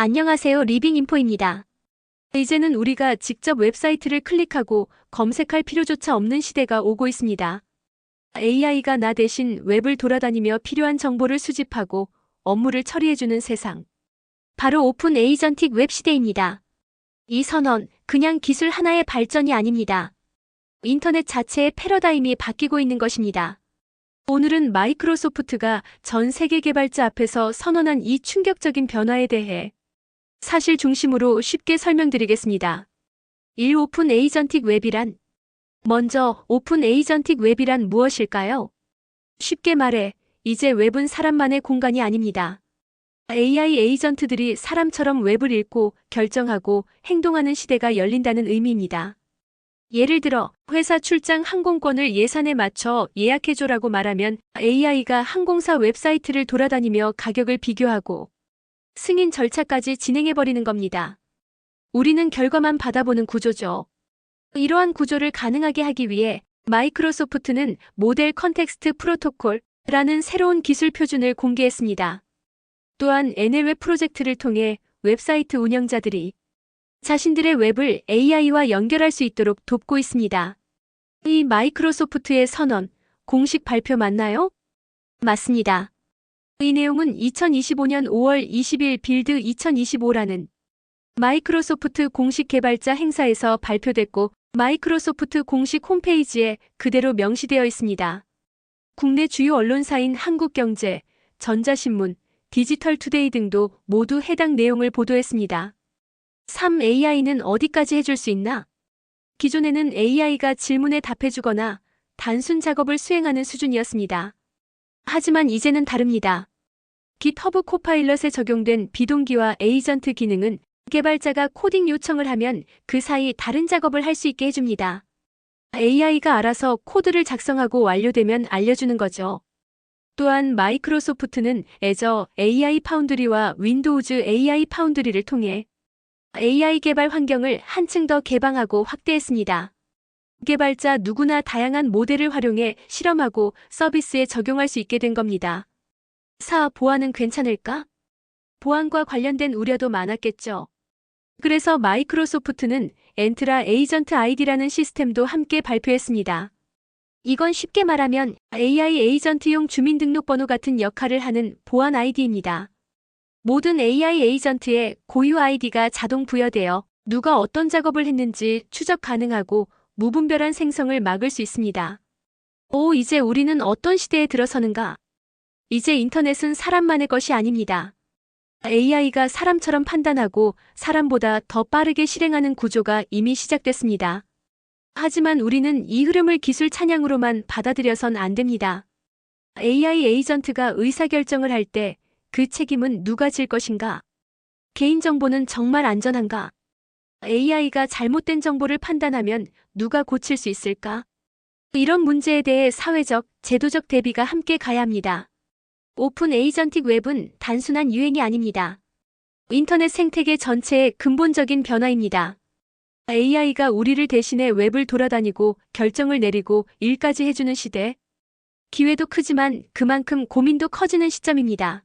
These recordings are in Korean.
안녕하세요. 리빙인포입니다. 이제는 우리가 직접 웹사이트를 클릭하고 검색할 필요조차 없는 시대가 오고 있습니다. AI가 나 대신 웹을 돌아다니며 필요한 정보를 수집하고 업무를 처리해주는 세상. 바로 오픈 에이전틱 웹 시대입니다. 이 선언, 그냥 기술 하나의 발전이 아닙니다. 인터넷 자체의 패러다임이 바뀌고 있는 것입니다. 오늘은 마이크로소프트가 전 세계 개발자 앞에서 선언한 이 충격적인 변화에 대해 사실 중심으로 쉽게 설명드리겠습니다. 1. 오픈 에이전틱 웹이란 먼저 오픈 에이전틱 웹이란 무엇일까요? 쉽게 말해 이제 웹은 사람만의 공간이 아닙니다. AI 에이전트들이 사람처럼 웹을 읽고 결정하고 행동하는 시대가 열린다는 의미입니다. 예를 들어 회사 출장 항공권을 예산에 맞춰 예약해줘라고 말하면 AI가 항공사 웹사이트를 돌아다니며 가격을 비교하고 승인 절차까지 진행해버리는 겁니다. 우리는 결과만 받아보는 구조죠. 이러한 구조를 가능하게 하기 위해 마이크로소프트는 모델 컨텍스트 프로토콜라는 새로운 기술 표준을 공개했습니다. 또한 NL웹 프로젝트를 통해 웹사이트 운영자들이 자신들의 웹을 AI와 연결할 수 있도록 돕고 있습니다. 이 마이크로소프트의 선언, 공식 발표 맞나요? 맞습니다. 이 내용은 2025년 5월 20일 빌드 2025라는 마이크로소프트 공식 개발자 행사에서 발표됐고 마이크로소프트 공식 홈페이지에 그대로 명시되어 있습니다. 국내 주요 언론사인 한국경제, 전자신문, 디지털투데이 등도 모두 해당 내용을 보도했습니다. 3. AI는 어디까지 해줄 수 있나? 기존에는 AI가 질문에 답해주거나 단순 작업을 수행하는 수준이었습니다. 하지만 이제는 다릅니다. 깃허브 코파일럿에 적용된 비동기와 에이전트 기능은 개발자가 코딩 요청을 하면 그 사이 다른 작업을 할 수 있게 해줍니다. AI가 알아서 코드를 작성하고 완료되면 알려주는 거죠. 또한 마이크로소프트는 애저 AI 파운드리와 윈도우즈 AI 파운드리를 통해 AI 개발 환경을 한층 더 개방하고 확대했습니다. 개발자 누구나 다양한 모델을 활용해 실험하고 서비스에 적용할 수 있게 된 겁니다. 4. 보안은 괜찮을까? 보안과 관련된 우려도 많았겠죠. 그래서 마이크로소프트는 엔트라 에이전트 아이디라는 시스템도 함께 발표했습니다. 이건 쉽게 말하면 AI 에이전트용 주민등록번호 같은 역할을 하는 보안 아이디입니다. 모든 AI 에이전트의 고유 아이디가 자동 부여되어 누가 어떤 작업을 했는지 추적 가능하고 무분별한 생성을 막을 수 있습니다. 오, 이제 우리는 어떤 시대에 들어서는가? 이제 인터넷은 사람만의 것이 아닙니다. AI가 사람처럼 판단하고 사람보다 더 빠르게 실행하는 구조가 이미 시작됐습니다. 하지만 우리는 이 흐름을 기술 찬양으로만 받아들여선 안 됩니다. AI 에이전트가 의사결정을 할 때 그 책임은 누가 질 것인가? 개인정보는 정말 안전한가? AI가 잘못된 정보를 판단하면 누가 고칠 수 있을까? 이런 문제에 대해 사회적, 제도적 대비가 함께 가야 합니다. 오픈 에이전틱 웹은 단순한 유행이 아닙니다. 인터넷 생태계 전체의 근본적인 변화입니다. AI가 우리를 대신해 웹을 돌아다니고 결정을 내리고 일까지 해주는 시대. 기회도 크지만 그만큼 고민도 커지는 시점입니다.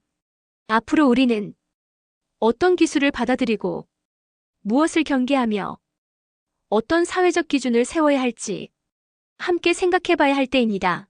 앞으로 우리는 어떤 기술을 받아들이고 무엇을 경계하며 어떤 사회적 기준을 세워야 할지 함께 생각해 봐야 할 때입니다.